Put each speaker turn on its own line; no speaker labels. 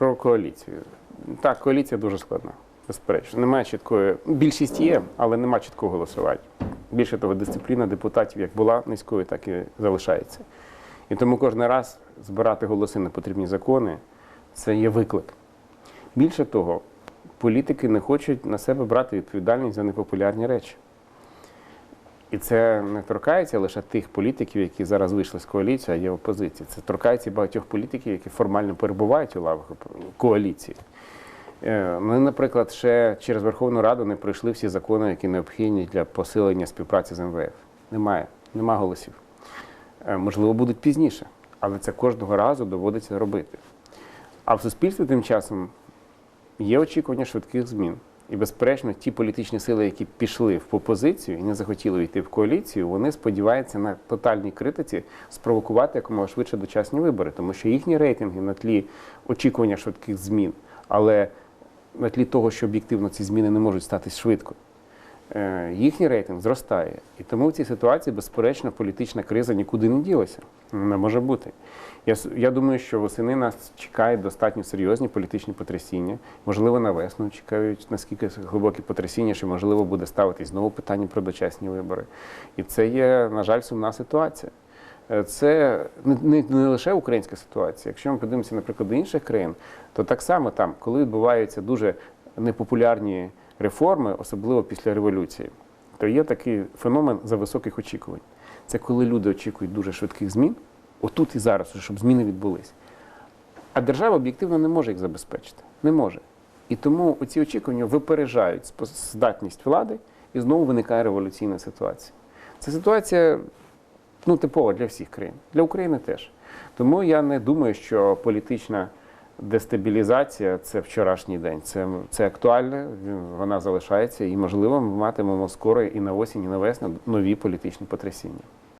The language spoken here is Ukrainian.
про коаліцію. Так, коаліція дуже складна, безперечно. Немає чіткої. Більшість є, але немає чіткого голосування. Більше того, дисципліна депутатів як була низькою, так і залишається. І тому кожен раз збирати голоси на потрібні закони це є виклик. Більше того, політики не хочуть на себе брати відповідальність за непопулярні речі. І це не торкається лише тих політиків, які зараз вийшли з коаліції, а є опозиція. Це торкається багатьох політиків, які формально перебувають у лавах коаліції. Е, Ми, наприклад, ще через Верховну Раду не пройшли всі закони, які необхідні для посилення співпраці з МВФ. Немає, нема голосів. Е, Можливо, будуть пізніше, але це кожного разу доводиться робити. А в суспільстві тим часом є очікування швидких змін. І, безперечно, ті політичні сили, які пішли в опозицію і не захотіли йти в коаліцію, вони сподіваються на тотальній критиці спровокувати якомога швидше дочасні вибори, тому що їхні рейтинги на тлі очікування швидких змін, але на тлі того, що об'єктивно ці зміни не можуть статись швидко. Е, Їхній рейтинг зростає. І тому в цій ситуації, безперечно, політична криза нікуди не ділася. Вона може бути. Я, я думаю, що восени нас чекають достатньо серйозні політичні потрясіння. Можливо, на весну чекають наскільки глибокі потрясіння, що можливо буде ставитись знову питання про дочасні вибори. І це є, на жаль, сумна ситуація. Е, Це не, не, не лише українська ситуація. Якщо ми подивимося, наприклад, до інших країн, то так само там, коли відбуваються дуже непопулярні реформи, особливо після революції, то є такий феномен за високих очікувань. Це коли люди очікують дуже швидких змін, отут і зараз, щоб зміни відбулись. А держава об'єктивно не може їх забезпечити. Не може. І тому ці очікування випереджають здатність влади, і знову виникає революційна ситуація. Це ситуація ну, типова для всіх країн, для України теж. Тому я не думаю, що політична дестабілізація це вчорашній день. Це, це актуальне, вона залишається, і можливо, ми матимемо скоро і на осінь, і на весну нові політичні потрясіння.